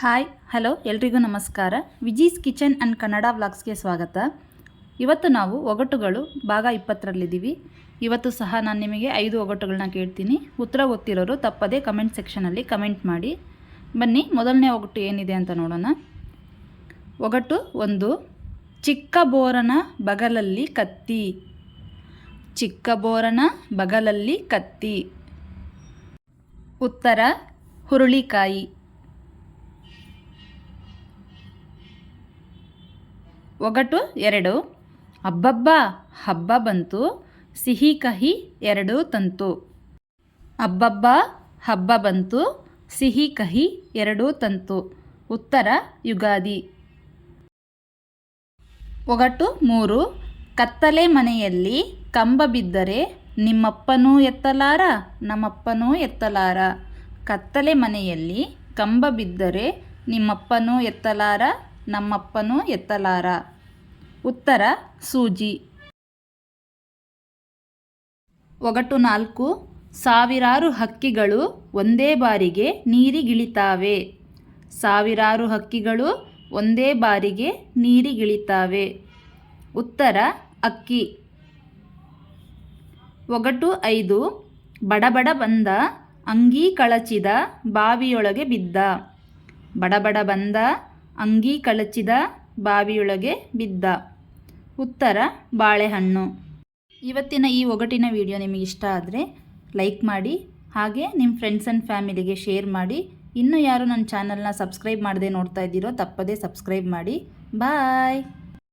Hi, hello, ಎಲ್ರಿಗೂ ನಮಸ್ಕಾರ. Viji's kitchen and Kannada ವ್ಲಾಗ್ಸ್ಗೆ ಸ್ವಾಗತ. ಇವತ್ತು ನಾವು ಒಗಟುಗಳು ಭಾಗ ಇಪ್ಪತ್ತರಲ್ಲಿದ್ದೀವಿ. ಇವತ್ತು ಸಹ ನಾನು ನಿಮಗೆ ಐದು ಒಗಟುಗಳನ್ನ ಕೇಳ್ತೀನಿ. ಉತ್ತರ ಗೊತ್ತಿರೋರು ತಪ್ಪದೇ ಕಮೆಂಟ್ ಸೆಕ್ಷನಲ್ಲಿ ಕಮೆಂಟ್ ಮಾಡಿ. ಬನ್ನಿ, ಮೊದಲನೇ ಒಗಟು ಏನಿದೆ ಅಂತ ನೋಡೋಣ. ಒಗಟು ಒಂದು, ಚಿಕ್ಕ ಬೋರನ ಬಗಲಲ್ಲಿ ಕತ್ತಿ. ಚಿಕ್ಕ ಬೋರನ ಬಗಲಲ್ಲಿ ಕತ್ತಿ. ಉತ್ತರ, ಹುರುಳಿಕಾಯಿ. ಒಗಟು ಎರಡು. ಅಬ್ಬಬ್ಬ, ಹಬ್ಬ ಬಂತು. ಸಿಹಿ ಕಹಿ ಎರಡು ತಂತು. ಅಬ್ಬಬ್ಬ, ಹಬ್ಬ ಬಂತು. ಸಿಹಿ ಕಹಿ ಎರಡೂ ತಂತು. ಉತ್ತರ, ಯುಗಾದಿ. ಒಗಟು ಮೂರು. ಕತ್ತಲೆ ಮನೆಯಲ್ಲಿ ಕಂಬ ಬಿದ್ದರೆ ನಿಮ್ಮಪ್ಪನೂ ಎತ್ತಲಾರ, ನಮ್ಮಪ್ಪನೂ ಎತ್ತಲಾರ. ಕತ್ತಲೆ ಮನೆಯಲ್ಲಿ ಕಂಬ ಬಿದ್ದರೆ ನಿಮ್ಮಪ್ಪನೂ ಎತ್ತಲಾರ ನಮ್ಮಪ್ಪನೂ ಎತ್ತಲಾರ? ಉತ್ತರ, ಸೂಜಿ. ಒಗಟು ನಾಲ್ಕು, ಸಾವಿರಾರು ಹಕ್ಕಿಗಳು ಒಂದೇ ಬಾರಿಗೆ ನೀರಿಗಿಳಿತಾವೆ. ಸಾವಿರಾರು ಹಕ್ಕಿಗಳು ಒಂದೇ ಬಾರಿಗೆ ನೀರಿಗಿಳಿತಾವೆ. ಉತ್ತರ, ಅಕ್ಕಿ. ಒಗಟು ಐದು, ಬಡಬಡ ಬಂದ, ಅಂಗಿ ಕಳಚಿದ ಬಾವಿಯೊಳಗೆ ಬಿದ್ದ. ಬಡಬಡ ಬಂದ ಅಂಗಿ ಕಳಚಿದ ಬಾವಿಯೊಳಗೆ ಬಿದ್ದ. ಉತ್ತರ, ಬಾಳೆಹಣ್ಣು. ಇವತ್ತಿನ ಈ ಒಗಟಿನ ವಿಡಿಯೋ ನಿಮಗೆ ಇಷ್ಟ ಆದರೆ ಲೈಕ್ ಮಾಡಿ, ಹಾಗೆ ನಿಮ್ಮ ಫ್ರೆಂಡ್ಸ್ ಆ್ಯಂಡ್ ಫ್ಯಾಮಿಲಿಗೆ ಶೇರ್ ಮಾಡಿ. ಇನ್ನೂ ಯಾರು ನನ್ನ ಚಾನಲ್ನ ಸಬ್ಸ್ಕ್ರೈಬ್ ಮಾಡದೆ ನೋಡ್ತಾ ಇದ್ದೀರೋ ತಪ್ಪದೇ ಸಬ್ಸ್ಕ್ರೈಬ್ ಮಾಡಿ. ಬಾಯ್